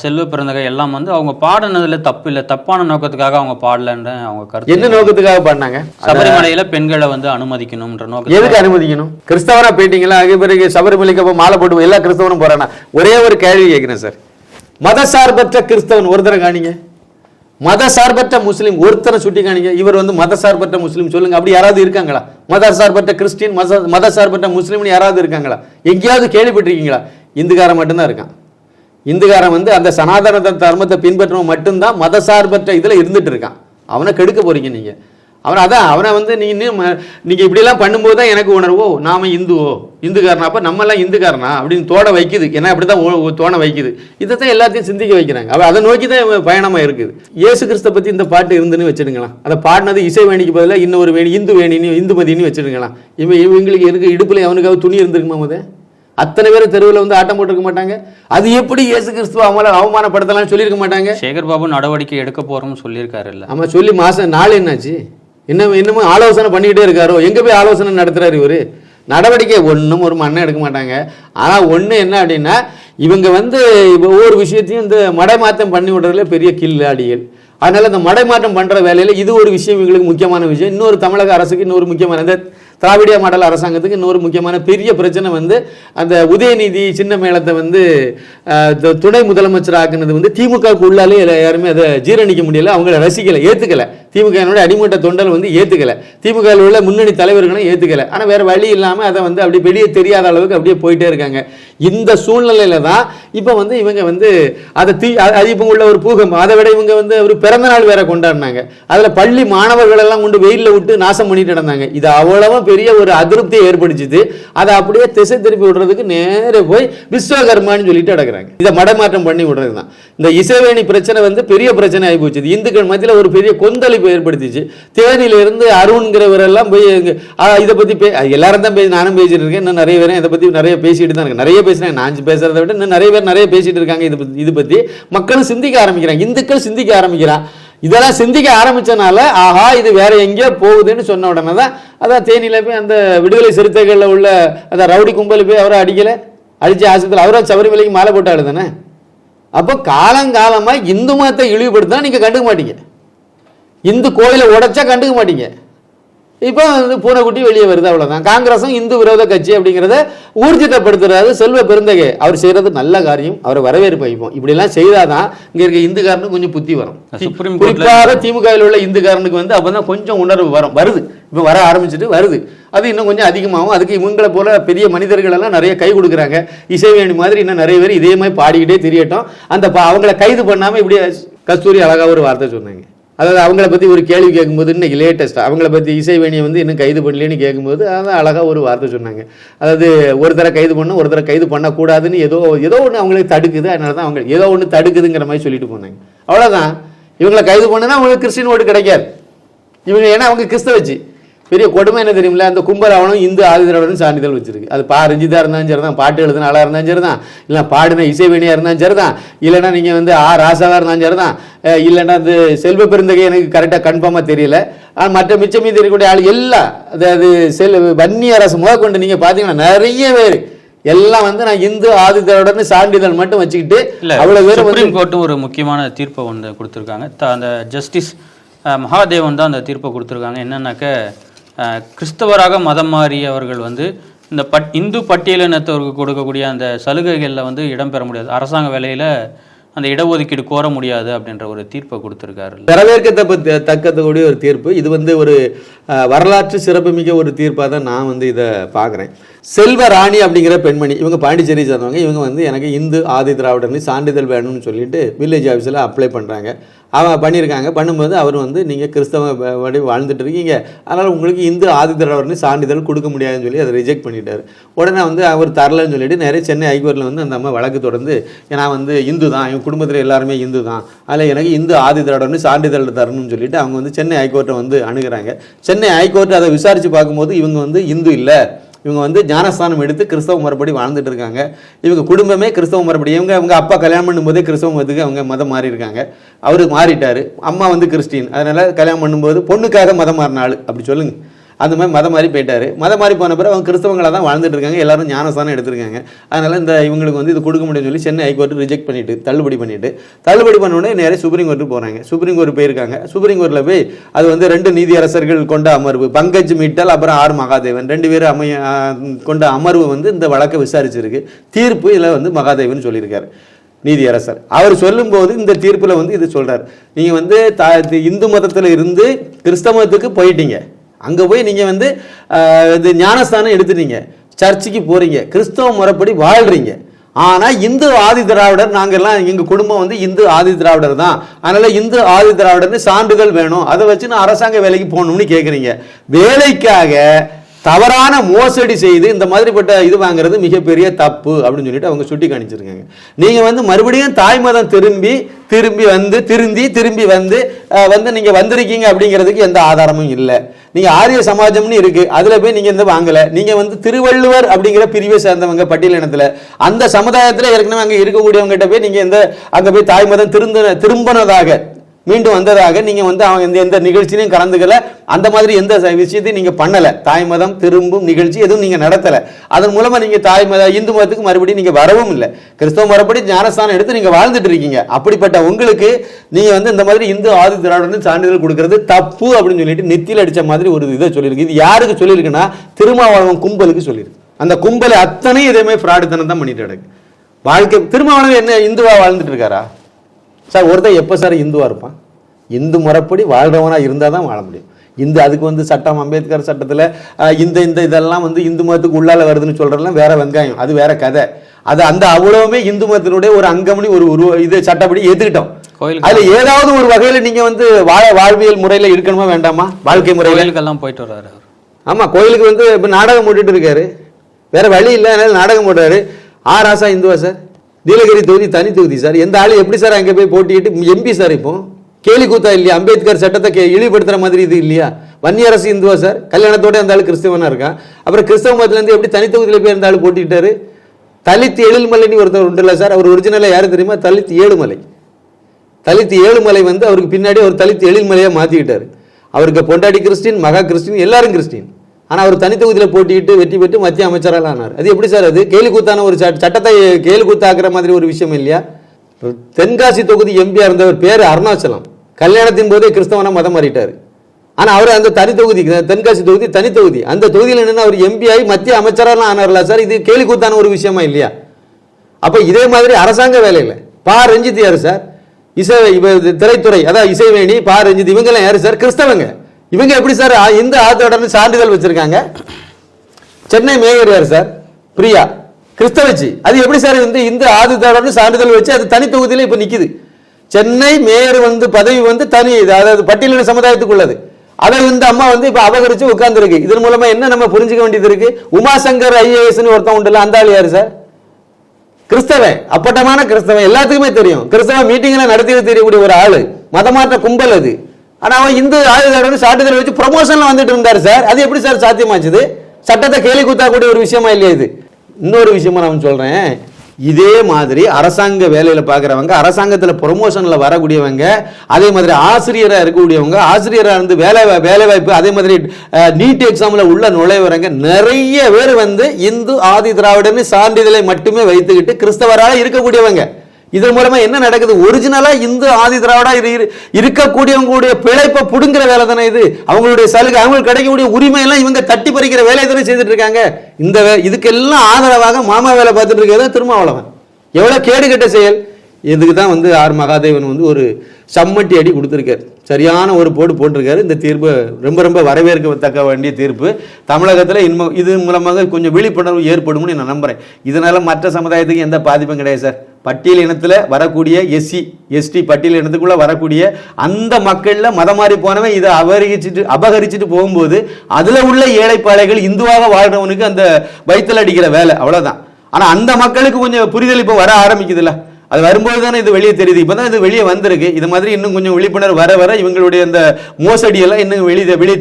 செல்வ பிறந்தகை எல்லாம் வந்து அவங்க பாடினதுல தப்பு இல்லை தப்பான நோக்கத்துக்காக அவங்க பாடலன்ற அவங்க கருத்து. என்ன நோக்கத்துக்காக பண்ணாங்க சபரிமலையில பெண்களை வந்து அனுமதிக்கணும்ன்ற நோக்கத்துக்காக எதுக்கு அனுமதிக்கணும்? கிறிஸ்தவரா போயிட்டீங்களா? அதுக்கு பிறகு சபரிமலைக்கு அப்போ மாலை போட்டு எல்லா கிறிஸ்தவனும் போறானா? ஒரே ஒரு கேள்வி கேட்கிறேன் சார். மதசார்பற்ற கிறிஸ்தவன் ஒருத்தரை காணிங்க. மதசார்பற்ற முஸ்லீம் ஒருத்தரை சுட்டி காணிங்க. இவர் வந்து மதசார்பற்ற முஸ்லீம். சொல்லுங்க அப்படி யாராவது இருக்காங்களா? மதசார்பற்ற கிறிஸ்டின் மத மதசார்பற்ற முஸ்லீம்னு யாராவது இருக்காங்களா? எங்கேயாவது கேள்விப்பட்டிருக்கீங்களா? இந்துக்காரன் மட்டும்தான் இருக்கான். இந்துக்காரன் வந்து அந்த சனாதன தர்மத்தை பின்பற்றவன் மட்டும்தான் மதசார்பற்ற இதில் இருந்துட்டு இருக்கான். அவனை கெடுக்க போறீங்க நீங்க. அவனை அதான் அவனை வந்து நீ இன்னும் ம- நீங்க இப்படிலாம் பண்ணும்போது தான் எனக்கு உணர்வோ நாம இந்துவோ? இந்துக்காரனா? அப்ப நம்மலாம் இந்துக்காரனா? அப்படின்னு தோட வைக்குது. ஏன்னா அப்படிதான் தான் தோண வைக்குது. இதைத்தான் எல்லாத்தையும் சிந்திக்க வைக்கிறாங்க. அவ அதை நோக்கி தான் பயணமாக பயணமா இருக்குது. இயேசு கிறிஸ்த பத்தி இந்த பாட்டு இருந்துன்னு வச்சிருங்களா அதை பாடினது இசை வேணிக்கு பதிலாக இன்னொரு வேணி இந்து வேணின்னு இந்துமதினு வச்சிருக்கலாம் இவன் இவங்களுக்கு இருக்கு இடுப்புல அவனுக்காவது துணி இருந்திருக்குமா முத? அத்தனை பேர் தெருவில் வந்து ஆட்டம் போட்டிருக்க மாட்டாங்க. அது எப்படி இயேசு கிறிஸ்துவ அவங்கள அவமானப்படுத்தலாம்னு சொல்லியிருக்க மாட்டாங்க? சேகர் பாபு நடவடிக்கை எடுக்க போறோம்னு சொல்லியிருக்காரு இல்ல? ஆமா சொல்லி மாசம் நாள் என்னாச்சு? இன்னும் இன்னமும் ஆலோசனை பண்ணிக்கிட்டே இருக்காரோ? எங்க போய் ஆலோசனை நடத்துறாரு இவரு? நடவடிக்கை ஒன்றும் ஒரு மண்ணை எடுக்க மாட்டாங்க. ஆனா ஒண்ணு என்ன அப்படின்னா இவங்க வந்து இப்போ ஒவ்வொரு விஷயத்தையும் இந்த மடைமாற்றம் பண்ணி விடுறதுல பெரிய கில்லாடிகள். அதனால் இந்த மடைமாற்றம் பண்ணுற வேலையில் இது ஒரு விஷயம் எங்களுக்கு முக்கியமான விஷயம். இன்னொரு தமிழக அரசுக்கு இன்னொரு முக்கியமான இந்த திராவிடிய மாடல் அரசாங்கத்துக்கு இன்னொரு முக்கியமான பெரிய பிரச்சனை வந்து அந்த உதயநிதி சின்ன மேளத்தை வந்து துணை முதலமைச்சர் ஆக்குனது வந்து திமுகவுக்கு உள்ளாலே யாருமே அதை ஜீரணிக்க முடியல. அவங்கள ரசிக்கலை ஏற்றுக்கலை திமுகவினுடைய அடிமட்ட தொண்டல் வந்து ஏற்றுக்கலை திமுகவில் உள்ள முன்னணி தலைவர்களும் ஏற்றுக்கலை ஆனால் வேறு வழி இல்லாமல் அதை வந்து அப்படி வெளியே தெரியாத அளவுக்கு அப்படியே போயிட்டே இருக்காங்க. இந்த சூழ்நிலையில தான் இப்போ வந்து இவங்க வந்து அதை தீ அது அது இப்போ உள்ள ஒரு பூகம் அதை விட இவங்க வந்து ஒரு பிறந்த நாள் வேற கொண்டாடினாங்க. அதில் பள்ளி மாணவர்கள் எல்லாம் கொண்டு வெயிலில் விட்டு நாசம் பண்ணிட்டு நடந்தாங்க. இது அவ்வளவா பெரிய ஒரு அதிருப்தியை ஏற்படுத்திச்சு. அதை அப்படியே திசை திருப்பி விடுறதுக்கு நேரே போய் விஸ்வகர்மான்னு சொல்லிட்டு அடக்குறாங்க இதை மடமாற்றம் பண்ணி விடுறது தான் இந்த இசைவேணி பிரச்சனை வந்து பெரிய பிரச்சனை ஆகி போச்சு. இந்துக்கள் மத்தியில் ஒரு பெரிய கொந்தளிப்பு ஏற்படுத்திச்சு. தேனியில இருந்து அருண்கிறவர் எல்லாம் போய் இதை பத்தி பே எல்லாரும் தான் பேசி நானும் பேசிட்டு இருக்கேன். இன்னும் நிறைய பேரும் இதை பற்றி நிறைய பேசிட்டு தான் இருக்கேன் நிறைய பேசுகிறேன் நான் பேசுறதை விட இன்னும் நிறைய பேர் நிறைய பேசிட்டு இருக்காங்க இது இது பத்தி. மக்களும் சிந்திக்க ஆரம்பிக்கிறாங்க இந்துக்கள் சிந்திக்க ஆரம்பிக்கிறான் இதெல்லாம் சிந்திக்க ஆரம்பிச்சனால ஆஹா இது வேற எங்கேயோ போகுதுன்னு சொன்ன உடனே தான் அதான் தேனியில போய் அந்த விடுதலை சிறுத்தைகளில் உள்ள அந்த ரவுடி கும்பல் போய் அவரை அடிக்கல. அடிச்சு ஆசிரியத்தில் அவரா சபரிமலைக்கு மாலை போட்டு ஆடுதானே அப்போ காலங்காலமாக இந்து மதத்தை இழிவுபடுத்தினா நீங்கள் கண்டுக்க மாட்டீங்க. இந்து கோயிலை உடைச்சா கண்டுக்க மாட்டீங்க. இப்போ வந்து பூனைக்குட்டி வெளியே வருது அவ்வளவுதான். காங்கிரஸும் இந்து விரோத கட்சி அப்படிங்கிறத ஊர்ஜிதப்படுத்துறாரு செல்வ பெருந்தகை. அவர் செய்யறது நல்ல காரியம் அவரை வரவேற்பு வைப்போம். இப்படிலாம் செய்தாதான் இங்க இருக்க இந்துக்காரனுக்கு கொஞ்சம் புத்தி வரும். சுப்ரீம் குறிப்பாக திமுகவில் உள்ள இந்துக்காரனுக்கு வந்து அப்பதான் கொஞ்சம் உணர்வு வரும். வருது. இப்போ வர ஆரம்பிச்சிட்டு வருது. அது இன்னும் கொஞ்சம் அதிகமாகும். அதுக்கு இவங்களை போல பெரிய மனிதர்கள் எல்லாம் நிறைய கை கொடுக்குறாங்க. இசைவேணி மாதிரி இன்னும் நிறைய பேர் இதே மாதிரி பாடிக்கிட்டே தெரியட்டும். அந்த அவங்கள கைது பண்ணாம இப்படி கஸ்தூரி அழகா ஒரு வார்த்தை சொன்னாங்க. அதாவது அவங்கள பற்றி ஒரு கேள்வி கேட்கும்போது இன்னைக்கு லேட்டஸ்ட் அவங்கள பற்றி இசைவேணியை வந்து இன்னும் கைது பண்ணலன்னு கேட்கும்போது அதான் அழகாக ஒரு வார்த்தை சொன்னாங்க. அதாவது ஒரு தடவை கைது பண்ண ஒருத்தரை கைது பண்ணக்கூடாதுன்னு ஏதோ ஏதோ ஒன்று அவங்களுக்கு தடுக்குது அதனால தான் அவங்க ஏதோ ஒன்று தடுக்குதுங்கிற மாதிரி சொல்லிட்டு போனாங்க. அவ்வளோதான் இவங்களை கைது பண்ணுன்னா அவங்களுக்கு கிறிஸ்டின் ஓட்டு கிடைக்காது. இவங்க ஏன்னா அவங்க கிறிஸ்தவச்சு. பெரிய கொடுமை என்ன தெரியுமில்ல? அந்த கும்பராவனும் இந்து ஆதிதிராவிடனும் சான்றிதழ் வச்சிருக்கு. அது பா ரஞ்சிதா இருந்தாலும் சரி தான் பாட்டு எழுதுன ஆளாக இருந்தாலும் சரி தான் இல்லை பாடின இசைவேணியாக இருந்தாலும் சரி தான் இல்லைன்னா நீங்கள் வந்து ஆ ராசாவாக இருந்தாலும் சரி தான் இல்லைன்னா அந்த செல்வ பெருந்தகை எனக்கு கரெக்டாக கன்ஃபார்மாக தெரியல. ஆனால் மற்ற மிச்சம் மீதி இருக்கக்கூடிய ஆள் எல்லாம் அதாவது செல் வன்னி அரசு முதற்கொண்டு நீங்கள் பார்த்தீங்கன்னா நிறைய பேர். எல்லாம் வந்து நான் இந்து ஆதிதிராவிடன்னு சான்றிதழ் மட்டும் வச்சுக்கிட்டு அவ்வளோ பேர் சுப்ரீம் கோர்ட்டும் ஒரு முக்கியமான தீர்ப்பை வந்து கொடுத்துருக்காங்க. அந்த ஜஸ்டிஸ் மகாதேவன் தான் அந்த தீர்ப்பை கொடுத்துருக்காங்க. என்னன்னாக்க கிறிஸ்தவராக மதம் மாறியவர்கள் வந்து இந்த பட் இந்து பட்டியலினத்தவருக்கு கொடுக்கக்கூடிய அந்த சலுகைகளில் வந்து இடம்பெற முடியாது. அரசாங்க வேலையில் அந்த இடஒதுக்கீடு கோர முடியாது அப்படின்ற ஒரு தீர்ப்பை கொடுத்துருக்காரு. வரவேற்கத்தக்க தக்கத்தக்கூடிய ஒரு தீர்ப்பு. இது வந்து ஒரு வரலாற்று சிறப்புமிக்க ஒரு தீர்ப்பாக தான் நான் வந்து இதை பார்க்குறேன். செல்வ ராணி அப்படிங்கிற பெண்மணி இவங்க பாண்டிச்சேரி சேர்ந்தவங்க. இவங்க வந்து எனக்கு இந்து ஆதி திராவிடர்னு சான்றிதழ் வேணும்னு சொல்லிட்டு வில்லேஜ் ஆஃபீஸில் அப்ளை பண்ணுறாங்க அவன் பண்ணியிருக்காங்க. பண்ணும்போது அவர் வந்து நீங்கள் கிறிஸ்தவ வ- வாழ்ந்துட்டு இருக்கீங்க அதனால் உங்களுக்கு இந்து ஆதி திராவிடர்னு சான்றிதழ் கொடுக்க முடியாதுன்னு சொல்லி அதை ரிஜெக்ட் பண்ணிட்டார். உடனே வந்து அவர் தரலன்னு சொல்லிட்டு நிறைய சென்னை ஹைகோர்ட்டில் வந்து அந்த அம்மா வழக்கு தொடர்ந்து நான் வந்து இந்து தான். என் குடும்பத்தில் எல்லாருமே இந்து தான். அதில் எனக்கு இந்து ஆதி திராவிடர்னு சான்றிதழ் தரணும்னு சொல்லிட்டு அவங்க வந்து சென்னை ஹைகோர்ட்டை வந்து அணுகுறாங்க. சென்னை ஹைகோர்ட் அதை விசாரித்து பார்க்கும்போது இவங்க வந்து இந்து இல்லை. இவங்க வந்து ஞானஸ்தானம் எடுத்து கிறிஸ்தவ முறைப்படி வாழ்ந்துட்டு இருக்காங்க. இவங்க குடும்பமே கிறிஸ்தவ முறைப்படி இவங்க அவங்க அப்பா கல்யாணம் பண்ணும்போதே கிறிஸ்தவ மதத்துக்கு அவங்க மதம் மாறி இருக்காங்க மாறிட்டார். அம்மா வந்து கிறிஸ்டின். அதனால் கல்யாணம் பண்ணும்போது பொண்ணுக்காக மதம் மாறினாள் அப்படி சொல்லுங்கள் அந்த மாதிரி மதம் மாதிரி போயிட்டார். மதம் மாதிரி போன பிறகு அவங்க கிறிஸ்தவங்களாக தான் வாழ்ந்துட்டு இருக்காங்க எல்லாரும் ஞானஸ்தானம் எடுத்திருக்காங்க. அதனால் இந்த இவங்களுக்கு வந்து இது கொடுக்க முடியும்னு சொல்லி சென்னை ஹைகோர்ட்டு ரிஜெக்ட் பண்ணிட்டு தள்ளுபடி பண்ணிட்டு. தள்ளுபடி பண்ண உடனே நேரே சுப்ரீம் கோர்ட்டு போகிறாங்க சுப்ரீம் கோர்ட் போயிருக்காங்க. சுப்ரீம் கோர்ட்டில் போய் அது வந்து ரெண்டு நீதியரசர்கள் கொண்ட அமர்வு பங்கஜ் மிட்டல் அப்புறம் ஆர் மகாதேவன். ரெண்டு பேரும் அமைய கொண்ட அமர்வு வந்து இந்த வழக்கை விசாரிச்சிருக்கு. தீர்ப்பு இதில் வந்து மகாதேவன் சொல்லியிருக்காரு. நீதியரசர் அவர் சொல்லும்போது இந்த தீர்ப்பில் வந்து இது சொல்கிறார் நீங்கள் வந்து த இந்து மதத்தில் இருந்து கிறிஸ்தவத்துக்கு போயிட்டீங்க. அங்கே போய் நீங்கள் வந்து இது ஞானஸ்தானம் எடுத்துட்டீங்க. சர்ச்சுக்கு போகிறீங்க கிறிஸ்தவ முறைப்படி வாழ்கிறீங்க ஆனால் இந்து ஆதி திராவிடர் நாங்கள்லாம் எங்கள் குடும்பம் வந்து இந்து ஆதி திராவிடர் தான். அதனால் இந்து ஆதி திராவிடர்னு சான்றுகள் வேணும். அதை வச்சு நான் அரசாங்க வேலைக்கு போகணும்னு கேட்குறீங்க வேலைக்காக தவறான மோசடி செய்து இந்த மாதிரிப்பட்ட இது வாங்குறது மிகப்பெரிய தப்பு அப்படின்னு சொல்லிட்டு அவங்க சுட்டி காணிச்சிருக்காங்க நீங்க வந்து மறுபடியும் தாய் மதம் திரும்பி திரும்பி வந்து திருந்தி திரும்பி வந்து வந்து நீங்க வந்திருக்கீங்க அப்படிங்கிறதுக்கு எந்த ஆதாரமும் இல்லை. நீங்க ஆரிய சமாஜம்னு இருக்கு அதுல போய் நீங்க இந்த வாங்கல. நீங்க வந்து திருவள்ளுவர் அப்படிங்கிற பிரிவை சேர்ந்தவங்க பட்டியலினத்துல அந்த சமுதாயத்துல ஏற்கனவே அங்க இருக்கக்கூடியவங்க கிட்ட போய் நீங்க இந்த அங்க போய் தாய் மதம் திருந்த திரும்பினதாக மீண்டும் வந்ததாக நீங்க வந்து அவங்க எந்த எந்த நிகழ்ச்சியிலையும் கலந்துக்கல. அந்த மாதிரி எந்த விஷயத்தையும் நீங்க பண்ணல. தாய் மதம் திரும்பும் நிகழ்ச்சி எதுவும் நீங்க நடத்தல. அதன் மூலமா நீங்க தாய் மத இந்து மதத்துக்கு மறுபடியும் நீங்க வரவும் இல்லை. கிறிஸ்தவ மறுபடி ஞானஸ்தானம் எடுத்து நீங்க வாழ்ந்துட்டு இருக்கீங்க. அப்படிப்பட்ட உங்களுக்கு நீங்க வந்து இந்த மாதிரி இந்து ஆதி திராவிடன்னு சான்றிதழ் கொடுக்கறது தப்பு அப்படின்னு சொல்லிட்டு நெத்தியில் அடிச்ச மாதிரி ஒரு இதை சொல்லியிருக்கு. இது யாருக்கு சொல்லியிருக்குன்னா திருமாவளவன் கும்பலுக்கு சொல்லியிருக்கு. அந்த கும்பலை அத்தனை இதேமே ஃப்ராடுத்தனம் தான் பண்ணிட்டு கிடக்கு. வாழ்க்கை திருமாவளவன் என்ன இந்துவா வாழ்ந்துட்டு இருக்காரா? சார் ஒருத்தன் எப்போ சார் இந்துவா இருப்பான்? இந்து முறைப்படி வாழ்றவனா இருந்தால் தான் வாழ முடியும். இந்து அதுக்கு வந்து சட்டம் அம்பேத்கர் சட்டத்தில் இந்த இந்த இதெல்லாம் வந்து இந்து மதத்துக்கு உள்ளால வருதுன்னு சொல்றதெல்லாம் வேற வெங்காயம். அது வேற கதை. அது அந்த அவ்வளவுமே இந்து மதத்தினுடைய ஒரு அங்கம்னு ஒரு உருவ இது சட்டப்படி கோயிலுக்கு அதுல ஏதாவது ஒரு வகையில நீங்க வந்து வாழ வாழ்வியல் முறையில இருக்கணுமா வேண்டாமா? வாழ்க்கை முறையில? கோயிலுக்கெல்லாம் போயிட்டு வர்றாரு அவர். ஆமா கோயிலுக்கு வந்து இப்போ நாடகம் போட்டுட்டு இருக்காரு. வேற வழி இல்லை நாடகம் போடுறாரு. ஆ ராசா இந்துவா சார்? நீலகிரி தொகுதி தனி தொகுதி சார். எந்த ஆளு எப்படி சார் அங்கே போய் போட்டிட்டு எம்பி சார் இப்போ. கேலி கூத்தா இல்லையா? அம்பேத்கர் சட்டத்தை கே- இழிவுபடுத்துற மாதிரி இது இல்லையா? வன்னியரசு இந்துவா சார்? கல்யாணத்தோட அந்த ஆள் கிறிஸ்தவனா இருக்கான் அப்புறம் கிறிஸ்தவ மதத்துலேருந்து எப்படி தனி தொகுதியில் போய் அந்த ஆள் போட்டிட்டாரு தலித் எழில்மலைன்னு ஒருத்தர் உண்டுல்ல சார். அவர் ஒரிஜினலாக யாரும் தெரியுமா? தலித் ஏழுமலை. தலித் ஏழுமலை வந்து அவருக்கு பின்னாடி ஒரு தலித் எழில்மலையாக மாற்றிக்கிட்டார் அவருக்கு பொண்டாடி கிறிஸ்டின் மகா கிறிஸ்டின் எல்லாரும் கிறிஸ்டின். ஆனால் அவர் தனி தொகுதியில் போட்டியிட்டு வெற்றி பெற்று மத்திய அமைச்சரால் ஆனார். அது எப்படி சார் அது? கேலி கூத்தான ஒரு சட்டத்தை கேலி கூத்தாக்குற மாதிரி ஒரு விஷயம் இல்லையா? தென்காசி தொகுதி எம்பியாக இருந்தவர் பேர் அருணாச்சலம். கல்யாணத்தின் போதே கிறிஸ்தவனா மதம் மாறிட்டார். ஆனால் அவர் அந்த தனி தொகுதி தென்காசி தொகுதி தனி தொகுதி. அந்த தொகுதியில் என்னென்னா அவர் எம்பியாகி மத்திய அமைச்சரெல்லாம் ஆனார்ல சார் இது கேலி கூத்தான ஒரு விஷயமா இல்லையா? அப்போ இதே மாதிரி அரசாங்க வேலையில் பா. ரஞ்சித் யாரு சார்? இசை இவ திரைத்துறை அதான் இசைவேணி பா. ரஞ்சித் இவங்கெல்லாம் யார் சார்? கிறிஸ்தவங்க. இவங்க எப்படி சார் இந்து இந்த சான்றிதழ் வச்சிருக்காங்க? சென்னை மேயர் யார் சார்? பிரியா. கிறிஸ்தவச்சி. அது எப்படி சார் வந்து இந்த ஆதித்தோடன்னு சான்றிதழ் வச்சு அது தனி தொகுதியில் இப்போ நிற்குது சென்னை மேயர் வந்து பதவி வந்து தனி இது அதாவது பட்டியலின சமுதாயத்துக்குள்ளது. அதை வந்து அம்மா வந்து இப்போ அபகரிச்சு உட்காந்துருக்கு இதன் மூலமா என்ன நம்ம புரிஞ்சுக்க வேண்டியது இருக்கு? உமாசங்கர் ஐஏஎஸ்னு ஒருத்தன் உண்டுல அந்த ஆள் யாரு சார்? கிறிஸ்தவன் அப்பட்டமான கிறிஸ்தவன். எல்லாத்துக்குமே தெரியும். கிறிஸ்தவ மீட்டிங்ல நடத்தி தெரியக்கூடிய ஒரு ஆள். மதமாற்ற கும்பல் அது. ஆனால் அவன் இந்து ஆயுதோட சாட்டுதல் வச்சு ப்ரொமோஷனில் வந்துட்டு இருந்தார் சார். அது எப்படி சார் சாத்தியமாச்சுது? சட்டத்தை கேலி கூத்தாக்கூடிய ஒரு விஷயமா இல்லையா இது? இன்னொரு விஷயமா நான் சொல்கிறேன் இதே மாதிரி அரசாங்க வேலையில் பார்க்குறவங்க அரசாங்கத்தில் ப்ரொமோஷனில் வரக்கூடியவங்க அதே மாதிரி ஆசிரியராக இருக்கக்கூடியவங்க ஆசிரியராக இருந்து வேலை வேலை வாய்ப்பு அதே மாதிரி நீட் எக்ஸாமில் உள்ள நுழைவரங்க நிறைய பேர் வந்து இந்து ஆதி திராவிடன்னு சான்றிதழை மட்டுமே வைத்துக்கிட்டு கிறிஸ்தவராக இருக்கக்கூடியவங்க. இதன் மூலமா என்ன நடக்குது? ஒரிஜினலா இந்து ஆதி திராவிடா இரு- இருக்கக்கூடியவங்களுடைய பிழைப்பை புடுங்குற வேலை தானே இது. அவங்களுடைய சலுகை அவங்களுக்கு கிடைக்கக்கூடிய உரிமை எல்லாம் இவங்க தட்டி பறிக்கிற வேலையை தானே செய்துட்டு இருக்காங்க இந்த இதுக்கெல்லாம் ஆதரவாக மாமா வேலை பார்த்துட்டு இருக்கிறது திருமாவளவன். எவ்வளவு கேடுகெட்ட செயல். இதுக்கு தான் வந்து ஆர். மகாதேவன் வந்து ஒரு சம்மட்டி அடி கொடுத்துருக்காரு. சரியான ஒரு போடு போட்டிருக்காரு. இந்த தீர்ப்பு ரொம்ப ரொம்ப வரவேற்கத்தக்க வேண்டிய தீர்ப்பு. தமிழகத்தில் இன்ம இது மூலமாக கொஞ்சம் விழிப்புணர்வு ஏற்படும்னு நான் நம்புறேன். இதனால மற்ற சமுதாயத்துக்கு எந்த பாதிப்பும் கிடையாது சார். பட்டியல் இனத்தில் வரக்கூடிய எஸ்சி எஸ்டி பட்டியல் இனத்துக்குள்ளே வரக்கூடிய அந்த மக்களில் மதம் மாறி போனவன் இதை அபகரிச்சுட்டு அபகரிச்சுட்டு போகும்போது அதில் உள்ள ஏழைப்பாளைகள் இந்துவாக வாழ்கிறவனுக்கு அந்த வயிற்றில் அடிக்கிற வேலை அவ்வளோதான் ஆனால் அந்த மக்களுக்கு கொஞ்சம் புரிதல் இப்போ வர ஆரம்பிக்குதுல்ல. அது வரும்போது தானே இது வெளியே தெரியுது. இப்போ தான் இது வெளியே வந்திருக்கு. இது மாதிரி இன்னும் கொஞ்சம் விழிப்புணர்வு வர வர இவங்களுடைய அந்த மோசடியெல்லாம் இன்னும் வெளியே வெளியே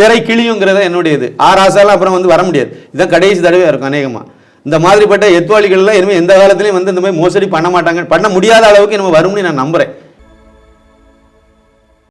திரை கிளியுங்கிறத என்னுடைய இது ஆறு ஆசாலாம் அப்புறம் வந்து வர முடியாது. இதான் கடைசி தடவை இருக்கும் அநேகமாக இந்த மாதிரிப்பட்ட எத்வாளிகள்லாம் இனிமேல் எந்த காலத்திலையும் வந்து இந்த மாதிரி மோசடி பண்ண மாட்டாங்க. பண்ண முடியாத அளவுக்கு நம்ம வரும்னு நான் நம்புறேன்.